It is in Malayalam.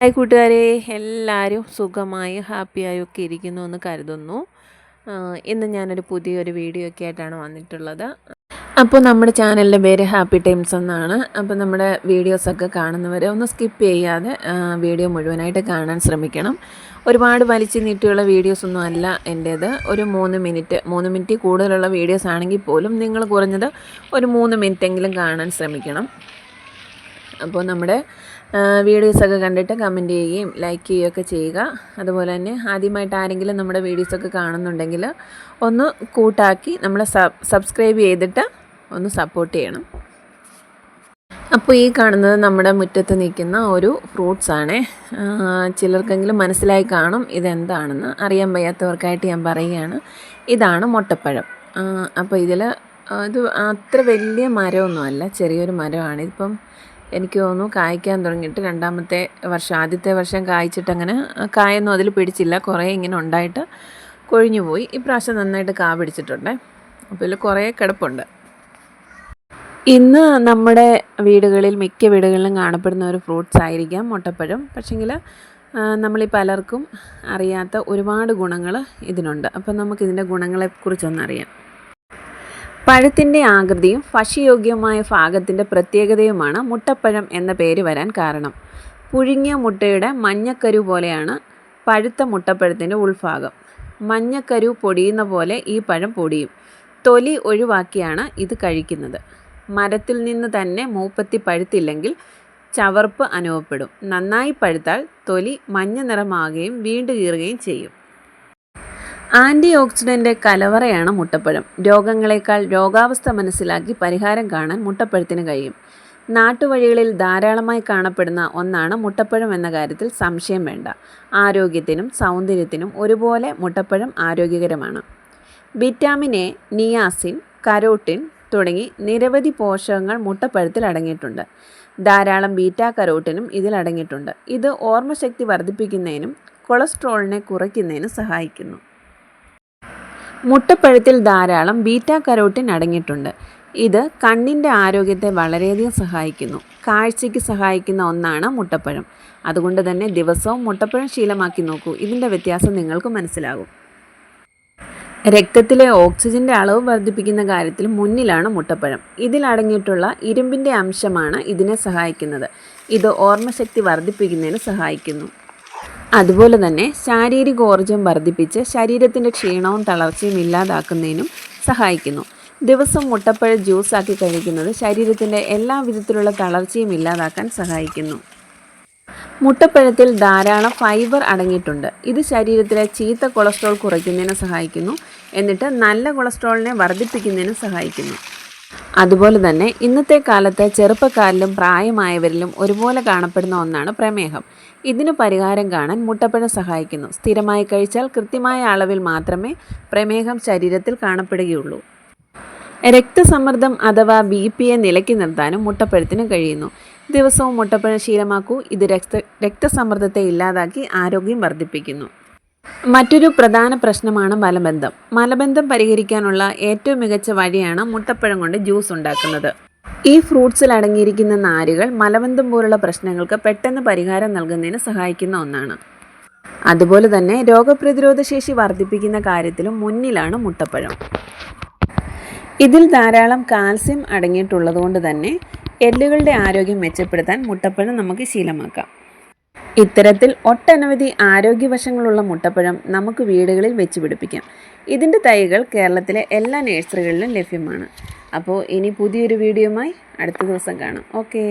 ഹായ് കൂട്ടുകാരെ എല്ലാവരും സുഖമായി ഹാപ്പിയായും ഒക്കെ ഇരിക്കുന്നു എന്ന് കരുതുന്നു. ഇന്ന് ഞാനൊരു പുതിയൊരു വീഡിയോ ഒക്കെ ആയിട്ടാണ് വന്നിട്ടുള്ളത്. അപ്പോൾ നമ്മുടെ ചാനലിന്റെ പേര് ഹാപ്പി ടൈംസ് എന്നാണ്. അപ്പോൾ നമ്മുടെ വീഡിയോസൊക്കെ കാണുന്നവരെ ഒന്ന് സ്കിപ്പ് ചെയ്യാതെ വീഡിയോ മുഴുവനായിട്ട് കാണാൻ ശ്രമിക്കണം. ഒരുപാട് വലിച്ചു നീട്ടിയുള്ള വീഡിയോസൊന്നും അല്ല എന്റേത്. ഒരു മൂന്ന് മിനിറ്റ് മൂന്ന് മിനിറ്റ് കൂടുതലുള്ള വീഡിയോസ് ആണെങ്കിൽ പോലും നിങ്ങൾ കുറഞ്ഞത് ഒരു മൂന്ന് മിനിറ്റെങ്കിലും കാണാൻ ശ്രമിക്കണം. അപ്പോൾ നമ്മുടെ വീഡിയോസൊക്കെ കണ്ടിട്ട് കമന്റ് ചെയ്യുകയും ലൈക്ക് ചെയ്യുകയൊക്കെ ചെയ്യുക. അതുപോലെ തന്നെ ആദ്യമായിട്ട് ആരെങ്കിലും നമ്മുടെ വീഡിയോസൊക്കെ കാണുന്നുണ്ടെങ്കിൽ ഒന്ന് കൂട്ടാക്കി നമ്മൾ സബ്സ്ക്രൈബ് ചെയ്തിട്ട് ഒന്ന് സപ്പോർട്ട് ചെയ്യണം. അപ്പോൾ ഈ കാണുന്നത് നമ്മുടെ മുറ്റത്ത് നിൽക്കുന്ന ഒരു ഫ്രൂട്ട്സ് ആണ്. ചിലർക്കെങ്കിലും മനസ്സിലായി കാണും ഇതെന്താണെന്ന്. അറിയാൻ വയ്യാത്തവർക്കായിട്ട് ഞാൻ പറയുകയാണ്. ഇതാണ് മുട്ടപ്പഴം. അപ്പോൾ ഇതിൽ ഇത് അത്ര വലിയ മരമൊന്നുമല്ല. ചെറിയൊരു മരമാണ്. ഇപ്പം എനിക്ക് തോന്നുന്നു കായ്ക്കാൻ തുടങ്ങിയിട്ട് രണ്ടാമത്തെ വർഷം ആദ്യത്തെ വർഷം കായ്ച്ചിട്ട് അങ്ങനെ കായൊന്നും അതിൽ പിടിച്ചില്ല. കുറേ ഇങ്ങനെ ഉണ്ടായിട്ട് കൊഴിഞ്ഞു പോയി. ഇപ്രാവശ്യം നന്നായിട്ട് കാ പിടിച്ചിട്ടുണ്ട്. അപ്പോൾ ഇതിൽ കുറേ കിടപ്പുണ്ട്. ഇന്ന് നമ്മുടെ വീടുകളിൽ മിക്ക വീടുകളിലും കാണപ്പെടുന്ന ഒരു ഫ്രൂട്ട്സ് ആയിരിക്കാം മുട്ടപ്പഴം. പക്ഷെങ്കിൽ നമ്മളീ പലർക്കും അറിയാത്ത ഒരുപാട് ഗുണങ്ങൾ ഇതിനുണ്ട്. അപ്പം നമുക്കിതിന്റെ ഗുണങ്ങളെക്കുറിച്ചൊന്നറിയാം. പഴത്തിന്റെ ആകൃതിയും ഭക്ഷ്യയോഗ്യമായ ഭാഗത്തിന്റെ പ്രത്യേകതയുമാണ് മുട്ടപ്പഴം എന്ന പേര് വരാൻ കാരണം. പുഴുങ്ങിയ മുട്ടയുടെ മഞ്ഞക്കരു പോലെയാണ് പഴുത്ത മുട്ടപ്പഴത്തിന്റെ ഉൾഭാഗം. മഞ്ഞക്കരു പൊടിയുന്ന പോലെ ഈ പഴം പൊടിയും. തൊലി ഒഴിവാക്കിയാണ് ഇത് കഴിക്കുന്നത്. മരത്തിൽ നിന്ന് തന്നെ മൂപ്പത്തി പഴുത്തില്ലെങ്കിൽ ചവർപ്പ് അനുഭവപ്പെടും. നന്നായി പഴുത്താൽ തൊലി മഞ്ഞ നിറമാകുകയും വീണ്ടു കീറുകയും ചെയ്യും. Anti oxidant കലവറയാണ് മുട്ടപ്പഴം. രോഗങ്ങളെക്കാൾ രോഗാവസ്ഥ മനസ്സിലാക്കി പരിഹാരം കാണാൻ മുട്ടപ്പഴത്തിന് കഴിയും. നാട്ടുവഴികളിൽ ധാരാളമായി കാണപ്പെടുന്ന ഒന്നാണ് മുട്ടപ്പഴം എന്ന കാര്യത്തിൽ സംശയം വേണ്ട. ആരോഗ്യത്തിനും സൗന്ദര്യത്തിനും ഒരുപോലെ മുട്ടപ്പഴം ആരോഗ്യകരമാണ്. വിറ്റാമിൻ എ നിയാസിൻ കരോട്ടിൻ തുടങ്ങി നിരവധി പോഷകങ്ങൾ മുട്ടപ്പഴത്തിൽ അടങ്ങിയിട്ടുണ്ട്. ധാരാളം ബീറ്റാ കരോട്ടിനും ഇതിൽ അടങ്ങിയിട്ടുണ്ട്. ഇത് ഓർമ്മശക്തി വർദ്ധിപ്പിക്കുന്നതിനും കൊളസ്ട്രോളിനെ കുറയ്ക്കുന്നതിനും സഹായിക്കുന്നു. മുട്ടപ്പഴത്തിൽ ധാരാളം ബീറ്റ കരോട്ടിൻ അടങ്ങിയിട്ടുണ്ട്. ഇത് കണ്ണിന്റെ ആരോഗ്യത്തെ വളരെയധികം സഹായിക്കുന്നു. കാഴ്ചയ്ക്ക് സഹായിക്കുന്ന ഒന്നാണ് മുട്ടപ്പഴം. അതുകൊണ്ട് തന്നെ ദിവസവും മുട്ടപ്പഴം ശീലമാക്കി നോക്കൂ. ഇതിന്റെ വ്യത്യാസം നിങ്ങൾക്ക് മനസ്സിലാകും. രക്തത്തിലെ ഓക്സിജന്റെ അളവ് വർദ്ധിപ്പിക്കുന്ന കാര്യത്തിൽ മുന്നിലാണ് മുട്ടപ്പഴം. ഇതിൽ അടങ്ങിയിട്ടുള്ള ഇരുമ്പിന്റെ അംശമാണ് ഇതിനെ സഹായിക്കുന്നത്. ഇത് ഓർമ്മശക്തി വർദ്ധിപ്പിക്കുന്നതിന് സഹായിക്കുന്നു. അതുപോലെ തന്നെ ശാരീരിക ഊർജം വർദ്ധിപ്പിച്ച് ശരീരത്തിന്റെ ക്ഷീണവും തളർച്ചയും ഇല്ലാതാക്കുന്നതിനും സഹായിക്കുന്നു. ദിവസം മുട്ടപ്പഴ ജ്യൂസ് ആക്കി കഴിക്കുന്നത് ശരീരത്തിന്റെ എല്ലാ വിധത്തിലുള്ള തളർച്ചയും ഇല്ലാതാക്കാൻ സഹായിക്കുന്നു. മുട്ടപ്പഴത്തിൽ ധാരാളം ഫൈബർ അടങ്ങിയിട്ടുണ്ട്. ഇത് ശരീരത്തിലെ ചീത്ത കൊളസ്ട്രോൾ കുറയ്ക്കുന്നതിന് സഹായിക്കുന്നു. എന്നിട്ട് നല്ല കൊളസ്ട്രോളിനെ വർദ്ധിപ്പിക്കുന്നതിനും സഹായിക്കുന്നു. അതുപോലെ തന്നെ ഇന്നത്തെ കാലത്ത് ചെറുപ്പക്കാരിലും പ്രായമായവരിലും ഒരുപോലെ കാണപ്പെടുന്ന ഒന്നാണ് പ്രമേഹം. ഇതിന് പരിഹാരം കാണാൻ മുട്ടപ്പഴം സഹായിക്കുന്നു. സ്ഥിരമായി കഴിച്ചാൽ കൃത്യമായ അളവിൽ മാത്രമേ പ്രമേഹം ശരീരത്തിൽ കാണപ്പെടുകയുള്ളൂ. രക്തസമ്മർദ്ദം അഥവാ ബി പിയെ നിലയ്ക്ക് നിർത്താനും മുട്ടപ്പഴത്തിന് കഴിയുന്നു. ദിവസവും മുട്ടപ്പഴം ശീലമാക്കൂ. ഇത് രക്ത രക്തസമ്മർദ്ദത്തെ ഇല്ലാതാക്കി ആരോഗ്യം വർദ്ധിപ്പിക്കുന്നു. മറ്റൊരു പ്രധാന പ്രശ്നമാണ് മലബന്ധം. മലബന്ധം പരിഹരിക്കാനുള്ള ഏറ്റവും മികച്ച വഴിയാണ് മുട്ടപ്പഴം കൊണ്ട് ജ്യൂസ് ഉണ്ടാക്കുന്നത്. ഈ ഫ്രൂട്ട്സിൽ അടങ്ങിയിരിക്കുന്ന നാരുകൾ മലബന്ധം പോലുള്ള പ്രശ്നങ്ങൾക്ക് പെട്ടെന്ന് പരിഹാരം നൽകുന്നതിന് സഹായിക്കുന്ന ഒന്നാണ്. അതുപോലെ തന്നെ രോഗപ്രതിരോധ ശേഷി വർദ്ധിപ്പിക്കുന്ന കാര്യത്തിലും മുന്നിലാണ് മുട്ടപ്പഴം. ഇതിൽ ധാരാളം കാൽസ്യം അടങ്ങിയിട്ടുള്ളതുകൊണ്ട് തന്നെ എല്ലുകളുടെ ആരോഗ്യം മെച്ചപ്പെടുത്താൻ മുട്ടപ്പഴം നമുക്ക് ശീലമാക്കാം. ഇത്തരത്തിൽ ഒട്ടനവധി ആരോഗ്യവശങ്ങളുള്ള മുട്ടപ്പഴം നമുക്ക് വീടുകളിൽ വെച്ച് പിടിപ്പിക്കാം. ഇതിന്റെ തൈകൾ കേരളത്തിലെ എല്ലാ നേഴ്സറികളിലും ലഭ്യമാണ്. അപ്പോൾ ഇനി പുതിയൊരു വീഡിയോയുമായി അടുത്ത ദിവസം കാണാം. ഓക്കേ.